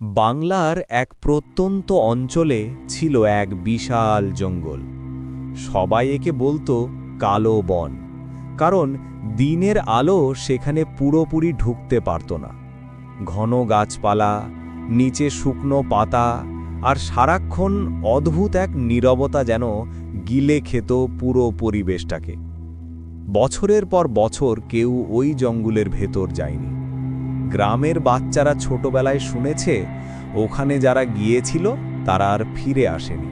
বাংলার এক প্রত্যন্ত অঞ্চলে ছিল এক বিশাল জঙ্গল। সবাই একে বলতো কালো বন, কারণ দিনের আলো সেখানে পুরোপুরি ঢুকতে পারত না। ঘন গাছপালা, নিচে শুকনো পাতা আর সারাক্ষণ অদ্ভুত এক নীরবতা যেন গিলে খেত পুরো পরিবেশটাকে। বছরের পর বছর কেউ ওই জঙ্গলের ভেতর যায়নি। গ্রামের বাচ্চারা ছোটবেলায় শুনেছে, ওখানে যারা গিয়েছিল, তারা আর ফিরে আসেনি।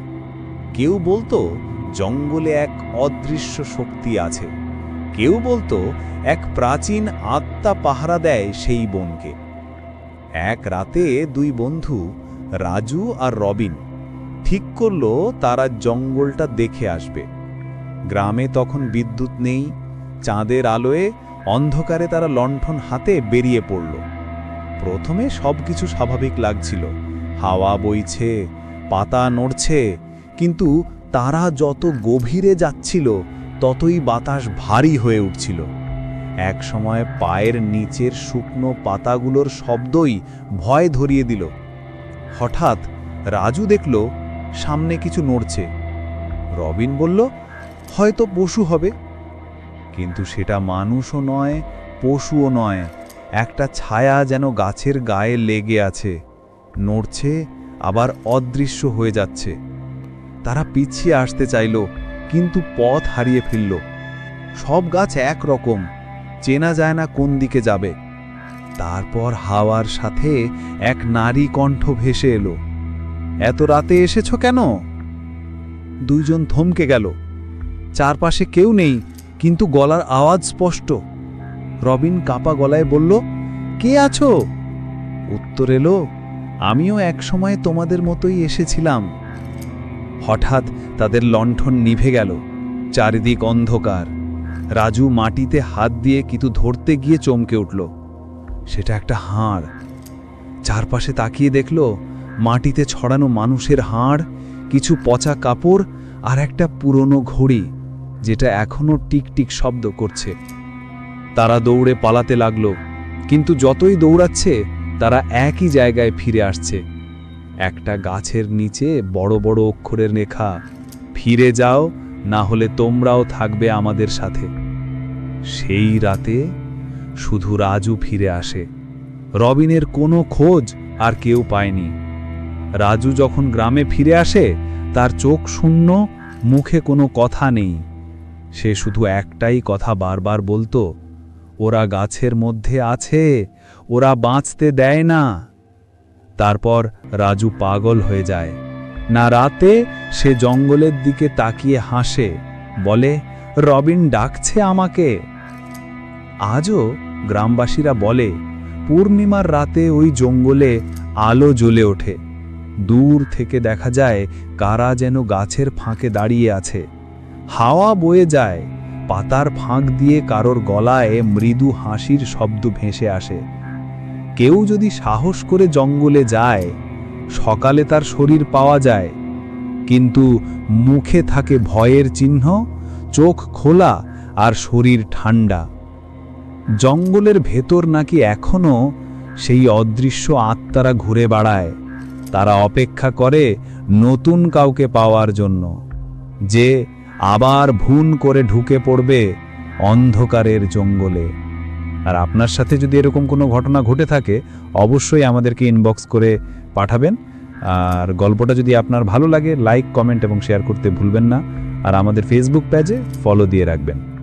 কেউ বলতো, জঙ্গলে এক অদৃশ্য শক্তি আছে। কেউ বলতো, এক প্রাচীন আত্মা পাহারা দেয় সেই বনকে। এক রাতে দুই বন্ধু, রাজু আর রবিন, ঠিক করল তারা জঙ্গলটা দেখে আসবে। গ্রামে তখন বিদ্যুৎ নেই, চাঁদের আলোয় অন্ধকারে তারা লণ্ঠন হাতে বেরিয়ে পড়ল। প্রথমে সব কিছু স্বাভাবিক লাগছিল। হাওয়া বইছে, পাতা নড়ছে, কিন্তু তারা যত গভীরে যাচ্ছিল, ততই বাতাস ভারী হয়ে উঠছিল। এক সময় পায়ের নিচের শুকনো পাতাগুলোর শব্দই ভয় ধরিয়ে দিল। হঠাৎ রাজু দেখল, সামনে কিছু নড়ছে। রবিন বলল, হয়তো পশু হবে। কিন্তু সেটা মানুষও নয়, পশুও নয়। একটা ছায়া যেন গাছের গায়ে লেগে আছে। নড়ছে, আবার অদৃশ্য হয়ে যাচ্ছে। তারা পিছিয়ে আসতে চাইল, কিন্তু পথ হারিয়ে ফেলল। সব গাছ এক রকম চেনা যায় না কোন দিকে যাবে। তারপর হাওয়ার সাথে এক নারী কণ্ঠ ভেসে এলো। এত রাতে এসেছ কেন? দুইজন থমকে গেল। চারপাশে কেউ নেই কিন্তু গলার আওয়াজ স্পষ্ট। রবিন কাপা গলায় বলল, কে আছো? উত্তর এলো, আমিও একসময় তোমাদের মতোই এসেছিলাম। হঠাৎ তাদের লণ্ঠন নিভে গেল, চারিদিক অন্ধকার। রাজু মাটিতে হাত দিয়ে কিছু ধরতে গিয়ে চমকে উঠল। সেটা একটা হাড়। চারপাশে তাকিয়ে দেখল, মাটিতে ছড়ানো মানুষের হাড়, কিছু পচা কাপড় আর একটা পুরনো ঘড়ি। যেটা এখনও টিকটিক শব্দ করছে। তারা দৌড়ে পালাতে লাগল, কিন্তু যতই দৌড়াচ্ছে, তারা একই জায়গায় ফিরে আসছে। একটা গাছের নিচে বড় বড় অক্ষরের লেখা, ফিরে যাও, না হলে তোমরাও থাকবে আমাদের সাথে। সেই রাতে শুধু রাজু ফিরে আসে। রবিনের কোনো খোঁজ আর কেউ পায়নি। রাজু যখন গ্রামে ফিরে আসে, তার চোখ শূন্য, মুখে কোনো কথা নেই। সে শুধু একটাই কথা বারবার বলতো, ওরা গাছের মধ্যে আছে, ওরা বাঁচতে দেয় না। তারপর রাজু পাগল হয়ে যায়। না রাতে সে জঙ্গলের দিকে তাকিয়ে হাসে, বলে, রবিন ডাকছে আমাকে। আজও গ্রামবাসীরা বলে, পূর্ণিমার রাতে ওই জঙ্গলে আলো জ্বলে ওঠে। দূর থেকে দেখা যায় কারা যেন গাছের ফাঁকে দাঁড়িয়ে আছে। হাওয়া বয়ে যায়, পাতার ফাঁক দিয়ে কারোর গলায় মৃদু হাসির শব্দ ভেসে আসে। কেউ যদি সাহস করে জঙ্গলে যায়, সকালে তার শরীর পাওয়া যায়, কিন্তু মুখে থাকে ভয়ের চিহ্ন, চোখ খোলা আর শরীর ঠান্ডা। জঙ্গলের ভেতর নাকি এখনও সেই অদৃশ্য আত্মারা ঘুরে বেড়ায়, তারা অপেক্ষা করে নতুন কাউকে পাওয়ার জন্য, যে আবার ভুন করে ঢুকে পড়বে অন্ধকারের জঙ্গলে। আর আপনার সাথে যদি এরকম কোনো ঘটনা ঘটে থাকে, অবশ্যই আমাদেরকে ইনবক্স করে পাঠাবেন। আর গল্পটা যদি আপনার ভালো লাগে লাইক কমেন্ট এবং শেয়ার করতে ভুলবেন না। আর আমাদের ফেসবুক পেজে ফলো দিয়ে রাখবেন।